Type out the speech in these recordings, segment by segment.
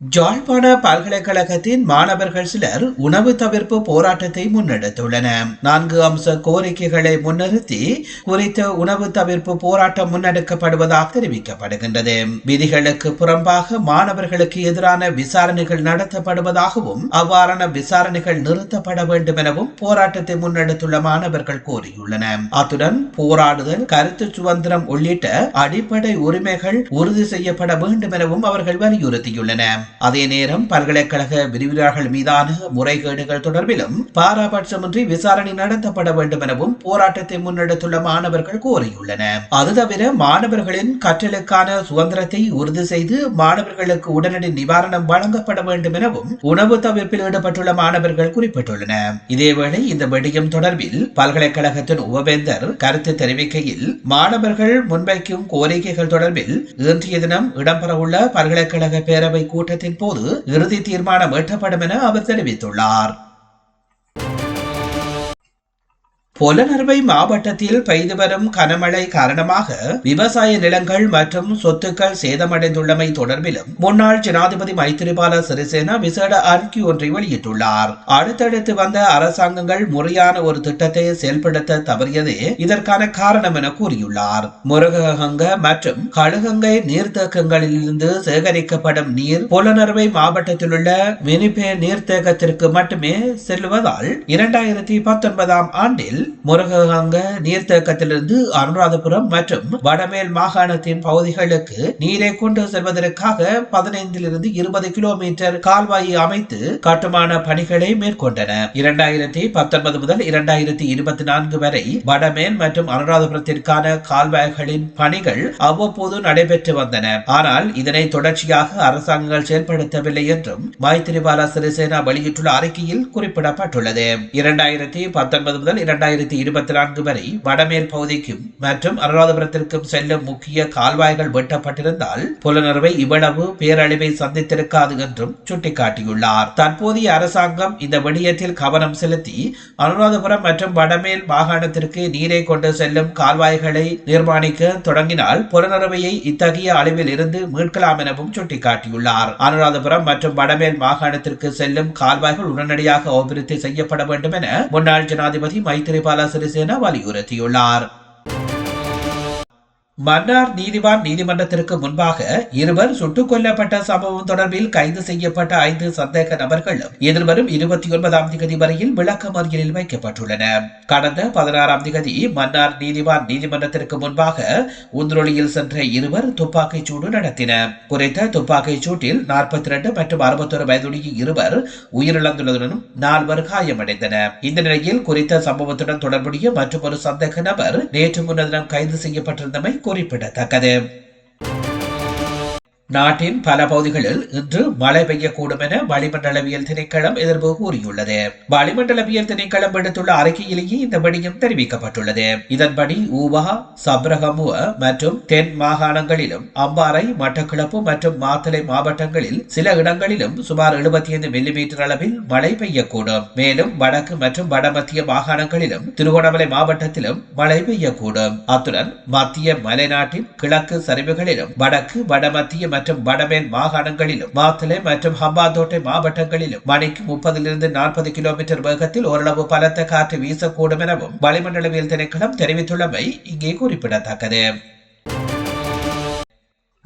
ஜாழ்ப்பாண பல்கலைக்கழகத்தின் மாணவர்கள் சிலர் உணவு தவிர்ப்பு போராட்டத்தை முன்னெடுத்துள்ளன நான்கு அம்ச கோரிக்கைகளை முன்னிறுத்தி குறித்த உணவு தவிர்ப்பு போராட்டம் முன்னெடுக்கப்படுவதாக தெரிவிக்கப்படுகின்றது. விதிகளுக்கு புறம்பாக மாணவர்களுக்கு எதிரான விசாரணைகள் நடத்தப்படுவதாகவும் அவ்வாறான விசாரணைகள் நிறுத்தப்பட வேண்டும் எனவும் போராட்டத்தை முன்னெடுத்துள்ள மாணவர்கள் கோரியுள்ளனர். அத்துடன் போராடுதல் கருத்து சுதந்திரம் உள்ளிட்ட அடிப்படை உரிமைகள் உறுதி செய்யப்பட வேண்டும் எனவும் அவர்கள் வலியுறுத்தியுள்ளனர். அதே நேரம் பல்கலைக்கழக விரிவுரையாளர்கள் மீதான முறைகேடுகள் தொடர்பிலும் பாராபட்சமின்றி விசாரணை நடத்தப்பட வேண்டும் எனவும் போராட்டத்தை முன்னெடுத்துள்ள மாணவர்கள் கோரியுள்ளனர். அது தவிர மாணவர்களின் கற்றலுக்கான சுதந்திரத்தை உறுதி செய்து மாணவர்களுக்கு உடனடி நிவாரணம் வழங்கப்பட வேண்டும் எனவும் உணவு தவிர்ப்பில் ஈடுபட்டுள்ள மாணவர்கள் குறிப்பிட்டுள்ளனர். இதேவேளை இந்த வெடியம் தொடர்பில் பல்கலைக்கழகத்தின் உபவேந்தர் கருத்து தெரிவிக்கையில் மாணவர்கள் முன்வைக்கும் கோரிக்கைகள் தொடர்பில் இன்றைய தினம் இடம்பெறவுள்ள பல்கலைக்கழக பேரவை கூட்டத்தில் கூட்டத்தின் போது இறுதி தீர்மானம் எட்டப்படும் என அவர் தெரிவித்துள்ளார். புலனறுவை மாவட்டத்தில் பெய்து வரும் கனமழை காரணமாக விவசாய நிலங்கள் மற்றும் சொத்துக்கள் சேதமடைந்துள்ளமை தொடர்பிலும் முன்னாள் ஜனாதிபதி மைத்திரிபால சிறிசேனா விசேட அறிக்கை ஒன்றை வெளியிட்டுள்ளார். அடுத்தடுத்து வந்த அரசாங்கங்கள் முறையான ஒரு திட்டத்தை செயல்படுத்த தவறியதே இதற்கான காரணம் என கூறியுள்ளார். முருககங்க மற்றும் கழுகங்கை நீர்த்தேக்கங்களிலிருந்து சேகரிக்கப்படும் நீர் புலனறுவை மாவட்டத்தில் உள்ள மினிபே நீர்த்தேக்கத்திற்கு மட்டுமே செல்வதால் இரண்டாயிரத்தி பத்தொன்பதாம் ஆண்டில் முருகங்க நீர்த்தேக்கத்திலிருந்து அனுராதபுரம் மற்றும் வடமேல் மாகாணத்தின் பகுதிகளுக்கு நீரை கொண்டு செல்வதற்காக பதினைந்திலிருந்து இருபது கிலோமீட்டர் கால்வாயை அமைத்து கட்டுமான பணிகளை மேற்கொண்டன. இரண்டாயிரத்தி பத்தொன்பது முதல் இரண்டாயிரத்தி இருபத்தி நான்கு வரை வடமேல் மற்றும் அனுராதபுரத்திற்கான கால்வாய்களின் பணிகள் அவ்வப்போது நடைபெற்று வந்தன. ஆனால் இதனை தொடர்ச்சியாக அரசாங்கங்கள் செயல்படுத்தவில்லை என்றும் மைத்திரிபால சிறிசேனா வெளியிட்டுள்ள அறிக்கையில் குறிப்பிடப்பட்டுள்ளது. இரண்டாயிரத்தி பத்தொன்பது முதல் இரண்டாயிரத்தி இரண்டாயிரத்தி இருபத்தி நான்கு வரை வடமேல் பகுதிக்கும் மற்றும் அனுராதபுரத்திற்கும் செல்லும் முக்கிய கால்வாய்கள் வெட்டப்பட்டிருந்தால் புலனர்வை இவ்வளவு பேரழிவை சந்தித்திருக்காது என்றும் சுட்டிக்காட்டியுள்ளார். தற்போதைய அரசாங்கம் இந்த விடயத்தில் கவனம் செலுத்தி அனுராதபுரம் மற்றும் வடமேல் மாகாணத்திற்கு நீரை கொண்டு செல்லும் கால்வாய்களை நிர்மாணிக்க தொடங்கினால் புலனறுவையை இத்தகைய அளவில் இருந்து மீட்கலாம் எனவும் சுட்டிக்காட்டியுள்ளார். அனுராதபுரம் மற்றும் வடமேல் மாகாணத்திற்கு செல்லும் கால்வாய்கள் உடனடியாக அபிவிருத்தி செய்யப்பட வேண்டும் என முன்னாள் ஜனாதிபதி மைத்திரி சிறிசேனா வலியுறுத்தியுள்ளார். மன்னார் நீதிவான் நீதிமன்றத்திற்கு முன்பாக இருவர் சுட்டுக் கொல்லப்பட்ட சம்பவம் தொடர்பில் கைது செய்யப்பட்ட ஐந்து சந்தேக நபர்களும் எதிர்வரும் இருபத்தி ஒன்பதாம் திகதி வரையில் விளக்கமறியலில் வைக்கப்பட்டுள்ளனர் கடந்த பதினாறாம் திகதி மன்னார் நீதிவான் நீதிமன்றத்திற்கு முன்பாக உந்திரொலியில் சென்ற இருவர் துப்பாக்கிச் சூடு நடத்தினர். குறித்த துப்பாக்கிச் சூட்டில் நாற்பத்தி இரண்டு மற்றும் அறுபத்தொரு வயதுடைய இருவர் உயிரிழந்துள்ளதுடன் நால்வர் காயமடைந்தனர். இந்த நிலையில் குறித்த சம்பவத்துடன் தொடர்புடைய மற்றும் ஒரு சந்தேக நபர் நேற்று முன்னதினம் கைது செய்யப்பட்டிருந்தமை குறிப்பிடத்தக்கது. நாட்டின் பல பகுதிகளில் இன்று மழை பெய்யக்கூடும் என வளிமண்டலவியல் திணைக்களம் எதிர்ப்பு கூறியுள்ளது. வளிமண்டலவியல் திணைக்களம் விடுத்துள்ள அறிக்கையிலேயே இந்த விடயம் தெரிவிக்கப்பட்டுள்ளது. இதன்படி ஊவா சப்ரகமுவ மற்றும் தென் மாகாணங்களிலும் அம்பாறை மட்டக்கிழப்பு மற்றும் மாத்தளை மாவட்டங்களில் சில இடங்களிலும் சுமார் எழுபத்தி ஐந்து மில்லிமீட்டர் அளவில் மழை பெய்யக்கூடும். மேலும் வடக்கு மற்றும் வடமத்திய மாகாணங்களிலும் திருகோணமலை மாவட்டத்திலும் மழை பெய்யக்கூடும். அத்துடன் மத்திய மலைநாட்டின் கிழக்கு சரிவுகளிலும் வடக்கு வடமத்திய மற்றும் வடமேல் மாகாணங்களிலும் மாத்தளை மற்றும் ஹம்பாந்தோட்டை மாவட்டங்களிலும் மணிக்கு முப்பதிலிருந்து நாற்பது கிலோமீட்டர் வேகத்தில் ஓரளவு பலத்த காற்று வீசக்கூடும் எனவும் வளிமண்டலவியல் திணைக்களம் தெரிவித்துள்ளமை இங்கே குறிப்பிடத்தக்கது.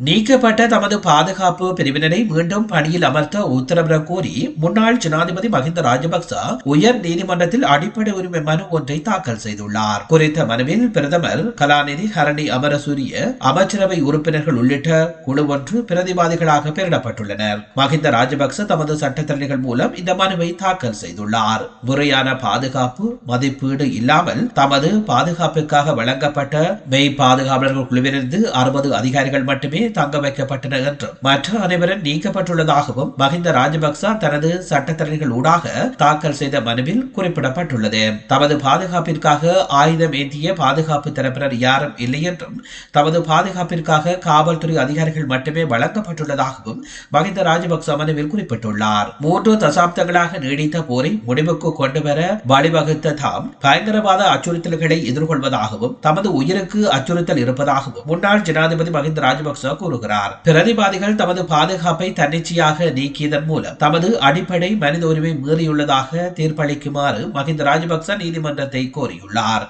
நீக்கப்பட்ட தமது பாதுகாப்பு பிரிவினரை மீண்டும் பணியில் அமர்த்த உத்தரவிடக் கோரி முன்னாள் ஜனாதிபதி மஹிந்த ராஜபக்ச உயர் நீதிமன்றத்தில் அடிப்படை உரிமை மனு ஒன்றை தாக்கல் செய்துள்ளார். குறித்த மனுவில் பிரதமர் கலாநிதி ஹரணி அமரசூரிய அமைச்சரவை உறுப்பினர்கள் உள்ளிட்ட குழு ஒன்று பிரதிவாதிகளாக பெயரிடப்பட்டுள்ளனர். மஹிந்த ராஜபக்ச தமது சட்டத்தரணிகள் மூலம் இந்த மனுவை தாக்கல் செய்துள்ளார். முறையான பாதுகாப்பு மதிப்பீடு இல்லாமல் தமது பாதுகாப்புக்காக வழங்கப்பட்ட மெய் பாதுகாவலர்கள் குழுவிலிருந்து அறுபது அதிகாரிகள் மட்டுமே தங்க வைக்கப்பட்டன என்றும் மற்ற அனைவரும் நீக்கப்பட்டுள்ளதாகவும் மஹிந்த ராஜபக்ச தனது சட்டத்தரணிகள் ஊடாக தாக்கல் செய்த மனுவில் குறிப்பிடப்பட்டுள்ளது. தமது பாதுகாப்பிற்காக ஆயுதம் ஏந்திய பாதுகாப்பு தரப்பினர் யாரும் இல்லை என்றும் தமது பாதுகாப்பிற்காக காவல்துறை அதிகாரிகள் மட்டுமே வழங்கப்பட்டுள்ளதாகவும் மஹிந்த ராஜபக்ச மனுவில் குறிப்பிட்டுள்ளார். மூன்று தசாப்தங்களாக நீடித்த போரை முடிவுக்கு கொண்டுவர வழிவகுத்த தாம் பயங்கரவாத அச்சுறுத்தல்களை எதிர்கொள்வதாகவும் தமது உயிருக்கு அச்சுறுத்தல் இருப்பதாகவும் முன்னாள் ஜனாதிபதி மஹிந்த ராஜபக்ச கூறுகிறார். பிரதிவாதிகள் தமது பாதுகாப்பை தன்னிச்சையாக நீக்கியதன் மூலம் தமது அடிப்படை மனித உரிமை மீறியுள்ளதாக தீர்ப்பளிக்குமாறு மஹிந்த ராஜபக்ச நீதிமன்றத்தை கோரியுள்ளார்.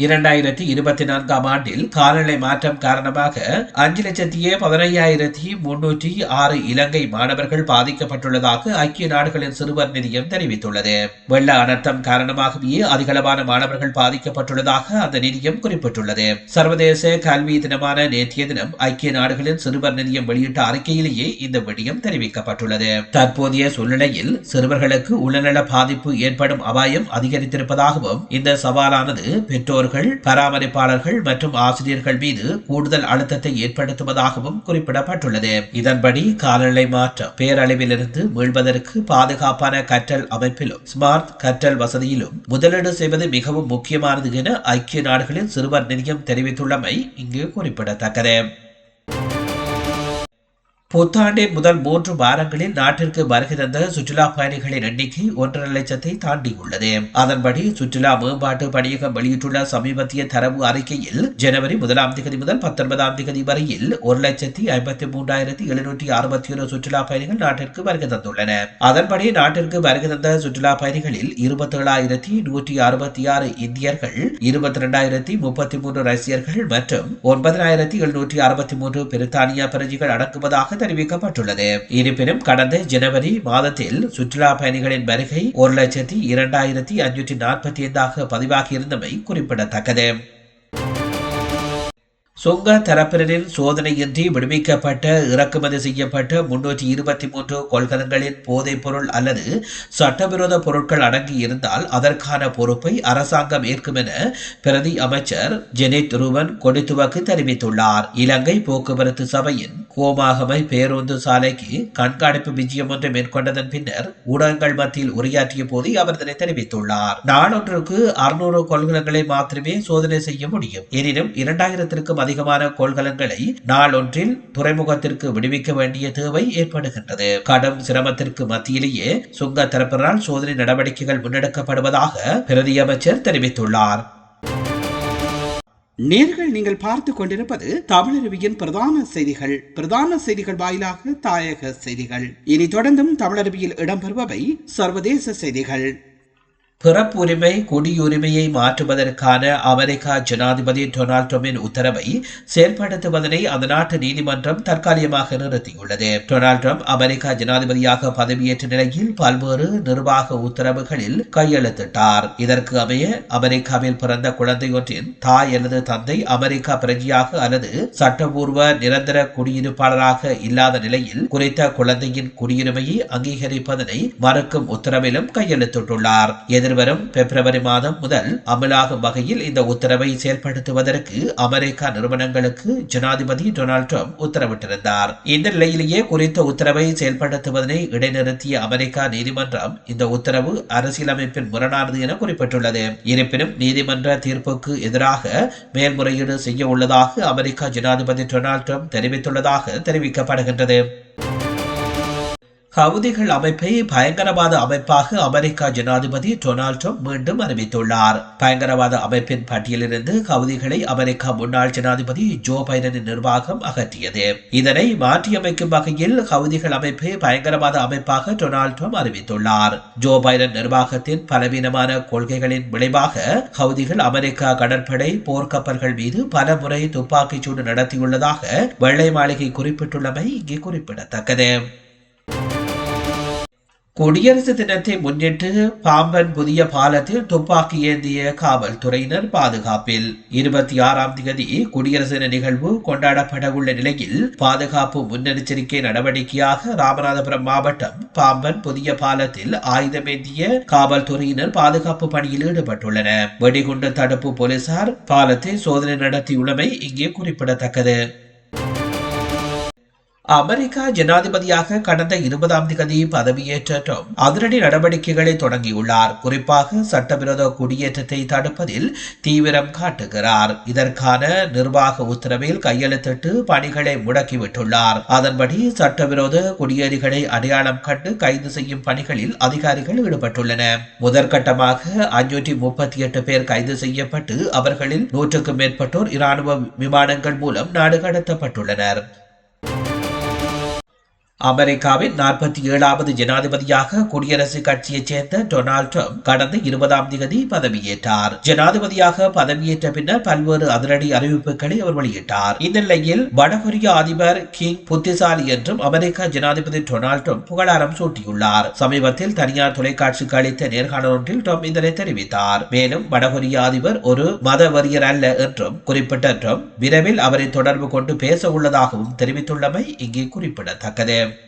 இரண்டாயிரத்தி இருபத்தி நான்காம் ஆண்டில் காலநிலை மாற்றம் காரணமாக அஞ்சு லட்சத்தியே பதினையாயிரத்தி முன்னூற்றி ஆறு இலங்கை மாணவர்கள் பாதிக்கப்பட்டுள்ளதாக ஐக்கிய நாடுகளின் சிறுவர் நிதியம் தெரிவித்துள்ளது. வெள்ள அனர்த்தம் காரணமாகவே அதிகளவான மாணவர்கள் பாதிக்கப்பட்டுள்ளதாக அந்த நிதியம் குறிப்பிட்டுள்ளது. சர்வதேச கல்வி தினமான நேற்றைய தினம் ஐக்கிய நாடுகளின் சிறுவர் நிதியம் வெளியிட்ட அறிக்கையிலேயே இந்த விடயம் தெரிவிக்கப்பட்டுள்ளது. தற்போதைய சூழ்நிலையில் சிறுவர்களுக்கு உளநல பாதிப்பு ஏற்படும் அபாயம் அதிகரித்திருப்பதாகவும் இந்த சவாலானது பெற்றோர் பெற்றோர்கள் பராமரிப்பாளர்கள் மற்றும் ஆசிரியர்கள் மீது கூடுதல் அழுத்தத்தை ஏற்படுத்துவதாகவும் குறிப்பிடப்பட்டுள்ளது. இதன்படி காலநிலை மாற்றம் பேரழிவிலிருந்து மீள்வதற்கு பாதுகாப்பான கற்றல் அமைப்பிலும் ஸ்மார்ட் கற்றல் வசதியிலும் முதலீடு செய்வது மிகவும் முக்கியமானது என ஐக்கிய நாடுகளின் சிறுவர் நிதியம் தெரிவித்துள்ளமை இங்கு குறிப்பிடத்தக்கது. புத்தாண்டின் முதல் மூன்று வாரங்களில் நாட்டிற்கு வருகை தந்த சுற்றுலா பயணிகளின் எண்ணிக்கை ஒன்றரை லட்சத்தை தாண்டியுள்ளது. அதன்படி சுற்றுலா மேம்பாட்டு பணியகம் வெளியிட்டுள்ள சமீபத்திய தரவு அறிக்கையில் ஜனவரி முதலாம் தேதி முதல் பத்தொன்பதாம் தேதி வரையில் ஒரு லட்சத்தி ஐம்பத்தி மூன்றாயிரத்தி எழுநூற்றி அறுபத்தி ஒரு சுற்றுலா பயணிகள் நாட்டிற்கு வருகை தந்துள்ளனர் அதன்படி நாட்டிற்கு வருகை தந்த சுற்றுலா பயணிகளில் இருபத்தி ஏழாயிரத்தி நூற்றி அறுபத்தி ஆறு இந்தியர்கள் இருபத்தி இரண்டாயிரத்தி முப்பத்தி மூன்று ரஷ்யர்கள் மற்றும் ஒன்பதாயிரத்தி எழுநூற்றி அறுபத்தி மூன்று பிரித்தானிய பிரஜைகள் அடக்குவதாக தெரிவிக்கப்பட்டுள்ளது. இருப்பினும் கடந்த ஜனவரி மாதத்தில் சுற்றுலா பயணிகளின் வருகை ஒரு லட்சத்தி இரண்டாயிரத்தி அஞ்சூற்றி நாற்பத்தி ஐந்தாக பதிவாகியிருந்தமை குறிப்பிடத்தக்கது. சுங்க தரப்பினரின் சோதனையின்றி விடுவிக்கப்பட்ட இறக்குமதி செய்யப்பட்ட முன்னூற்றி இருபத்தி மூன்று கொள்கலன்களின் போதைப் பொருள் அல்லது சட்டவிரோத பொருட்கள் அடங்கி இருந்தால் அதற்கான பொறுப்பை அரசாங்கம் ஏற்கும் என பிரதி அமைச்சர் ஜெனித் ரூவன் கொடித்துவக்கு தெரிவித்துள்ளார். இலங்கை போக்குவரத்து சபையின் கோமாகமை பேருந்து சாலைக்கு கண்காணிப்பு விஜயம் ஒன்று மேற்கொண்டதன் பின்னர் ஊடகங்கள் மத்தியில் உரையாற்றிய போது அவர் இதனை தெரிவித்துள்ளார். நாளொன்றுக்கு அறுநூறு கொள்கலன்களை மாத்திரமே சோதனை செய்ய முடியும். எனினும் இரண்டாயிரத்திற்கும் அதிகமான கொள்கலன்களை நாளொன்றில் துறைமுகத்திற்கு விடுவிக்க வேண்டிய தேவை ஏற்படுகின்றது. கடும் சிரமத்திற்கு மத்தியிலேயே சுங்க தரப்பினால் சோதனை நடவடிக்கைகள் முன்னெடுக்கப்படுவதாக பிரதியமைச்சர் தெரிவித்துள்ளார். நேர்கள் நீங்கள் பார்த்து கொண்டிருப்பது தமிழருவியின் பிரதான செய்திகள். பிரதான செய்திகள் வாயிலாக தாயக செய்திகள். இனி தொடர்ந்தும் தமிழருவியில் இடம்பெறுபவை சர்வதேச செய்திகள். பிறப்புரிமை குடியுரிமையை மாற்றுவதற்கான அமெரிக்கா ஜனாதிபதி டொனால்ட் ட்ரம்பின் உத்தரவை செயல்படுத்துவதனை அந்த நாட்டு நீதிமன்றம் தற்காலிகமாக நிறுத்தியுள்ளது. டொனால்ட் ட்ரம்ப் அமெரிக்கா ஜனாதிபதியாக பதவியேற்ற நிலையில் பல்வேறு நிர்வாக உத்தரவுகளில் கையெழுத்திட்டார். இதற்கு அமைய அமெரிக்காவில் பிறந்த குழந்தையொன்றின் தாய் அல்லது தந்தை அமெரிக்கா பிரஜையாக அல்லது சட்டபூர்வ நிரந்தர குடியிருப்பாளராக இல்லாத நிலையில் குறித்த குழந்தையின் குடியுரிமையை அங்கீகரிப்பதனை மறுக்கும் உத்தரவிலும் கையெழுத்திட்டுள்ளார். எதிர்வரும் பிப்ரவரி மாதம் முதல் அமலாகும் வகையில் இந்த உத்தரவை செயல்படுத்துவதற்கு அமெரிக்கா நிறுவனங்களுக்கு ஜனாதிபதி டொனால்டு ட்ரம்ப் உத்தரவிட்டிருந்தார். இந்த நிலையிலேயே குறித்த உத்தரவை செயல்படுத்துவதனை இடைநிறுத்திய அமெரிக்கா நீதிமன்றம் இந்த உத்தரவு அரசியலமைப்பின் முரணானது என குறிப்பிட்டுள்ளது. இருப்பினும் நீதிமன்ற தீர்ப்புக்கு எதிராக மேல்முறையீடு செய்ய உள்ளதாக அமெரிக்கா ஜனாதிபதி டொனால்ட் ட்ரம்ப் தெரிவித்துள்ளதாக தெரிவிக்கப்படுகின்றது. ஹவுதிகள் அமைப்பை பயங்கரவாத அமைப்பாக அமெரிக்கா ஜனாதிபதி டொனால்ட் ட்ரம்ப் மீண்டும் அறிவித்துள்ளார். பயங்கரவாத அமைப்பின் பட்டியலிலிருந்து ஹவுதிகளை அமெரிக்கா முன்னாள் ஜனாதிபதி ஜோ பைடனின் நிர்வாகம் அகற்றியது. இதனை மாற்றியமைக்கும் வகையில் ஹவுதிகள் அமைப்பை பயங்கரவாத அமைப்பாக டொனால்ட் ட்ரம்ப் அறிவித்துள்ளார். ஜோ பைடன் நிர்வாகத்தின் பலவீனமான கொள்கைகளின் விளைவாக ஹவுதிகள் அமெரிக்கா கடற்படை போர்க்கப்பல்கள் மீது பல முறை துப்பாக்கிச் சூடு நடத்தியுள்ளதாக வெள்ளை மாளிகை குறிப்பிட்டுள்ளமை இங்கே குறிப்பிடத்தக்கது. குடியரசு தினத்தை முன்னிட்டு பாம்பன் புதிய பாலத்தில் துப்பாக்கி ஏந்திய காவல்துறையினர் பாதுகாப்பில். இருபத்தி ஆறாம் தேதி குடியரசு தின நிகழ்வு கொண்டாடப்பட உள்ள நிலையில் பாதுகாப்பு முன்னெச்சரிக்கை நடவடிக்கையாக ராமநாதபுரம் மாவட்டம் பாம்பன் புதிய பாலத்தில் ஆயுதமேந்திய காவல்துறையினர் பாதுகாப்பு பணியில் ஈடுபட்டுள்ளனர். வெடிகுண்டு தடுப்பு போலீசார் பாலத்தை சோதனை நடத்தியுள்ளமை இங்கே குறிப்பிடத்தக்கது. அமெரிக்கா ஜனாதிபதியாக கடந்த இருபதாம் தேதி பதவியேற்ற அதிரடி நடவடிக்கைகளை தொடங்கியுள்ளார். குறிப்பாக சட்டவிரோத குடியேற்றத்தை தடுப்பதில் தீவிரம் காட்டுகிறார். இதற்கான நிர்வாக உத்தரவில் கையெழுத்திட்டு பணிகளை முடக்கிவிட்டுள்ளார். அதன்படி சட்டவிரோத குடியேறிகளை அடையாளம் கண்டு கைது செய்யும் பணிகளில் அதிகாரிகள் ஈடுபட்டுள்ளனர் முதற்கட்டமாக அஞ்சூற்றி முப்பத்தி எட்டு பேர் கைது செய்யப்பட்டு அவர்களில் நூற்றுக்கும் மேற்பட்டோர் இராணுவ விமானங்கள் மூலம் நாடு கடத்தப்பட்டுள்ளனர். அமெரிக்காவின் நாற்பத்தி ஏழாவது ஜனாதிபதியாக குடியரசுக் கட்சியைச் சேர்ந்த டொனால்ட் ட்ரம்ப் கடந்த இருபதாம் தேதி பதவியேற்றார். ஜனாதிபதியாக பதவியேற்ற பின்னர் பல்வேறு அதிரடி அறிவிப்புகளை அவர் வெளியிட்டார். இந்நிலையில் வடகொரிய அதிபர் கிங் புத்திசாலி என்றும் அமெரிக்க ஜனாதிபதி டொனால்ட் ட்ரம்ப் புகழாரம் சூட்டியுள்ளார். சமீபத்தில் தனியார் தொலைக்காட்சிக்கு அளித்த நேர்காணல் ஒன்றில் ட்ரம்ப் இதனை தெரிவித்தார். மேலும் வடகொரிய அதிபர் ஒரு மதவெறியர் அல்ல என்றும் குறிப்பிட்ட ட்ரம்ப் விரைவில் அவரை தொடர்பு கொண்டு பேச உள்ளதாகவும் தெரிவித்துள்ளமை இங்கே குறிப்பிடத்தக்கது. him.